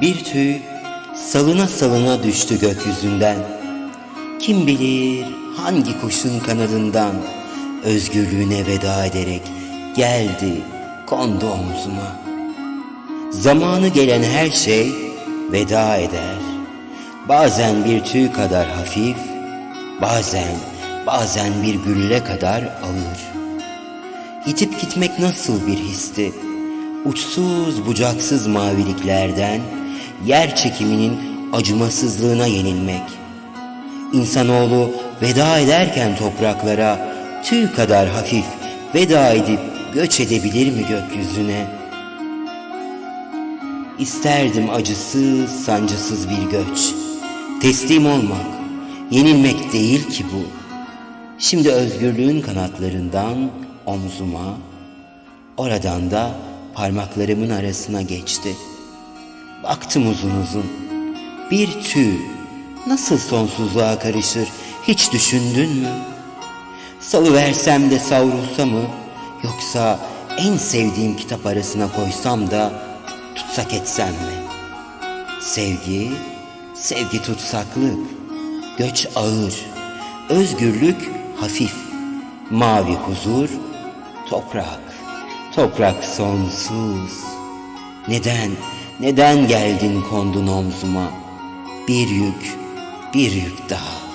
Bir tüy salına salına düştü gökyüzünden. Kim bilir hangi kuşun kanadından özgürlüğüne veda ederek geldi kondu omzuma. Zamanı gelen her şey veda eder. Bazen bir tüy kadar hafif, bazen bazen bir gülle kadar ağır. Yitip gitmek nasıl bir histi? Uçsuz bucaksız maviliklerden yer çekiminin acımasızlığına yenilmek. İnsanoğlu veda ederken topraklara tüy kadar hafif veda edip göç edebilir mi gökyüzüne? İsterdim acısız, sancısız bir göç. Teslim olmak, yenilmek değil ki bu. Şimdi özgürlüğün kanatlarından omzuma, oradan da parmaklarımın arasına geçti. Baktım uzun uzun. Bir tüy nasıl sonsuzluğa karışır hiç düşündün mü? Salıversem de savrulsa mı yoksa en sevdiğim kitap arasına koysam da tutsak etsem mi? Sevgi, sevgi tutsaklık, göç ağır, özgürlük hafif, mavi huzur, toprak, toprak sonsuz. Neden, neden geldin kondun omzuma? Bir yük, bir yük daha.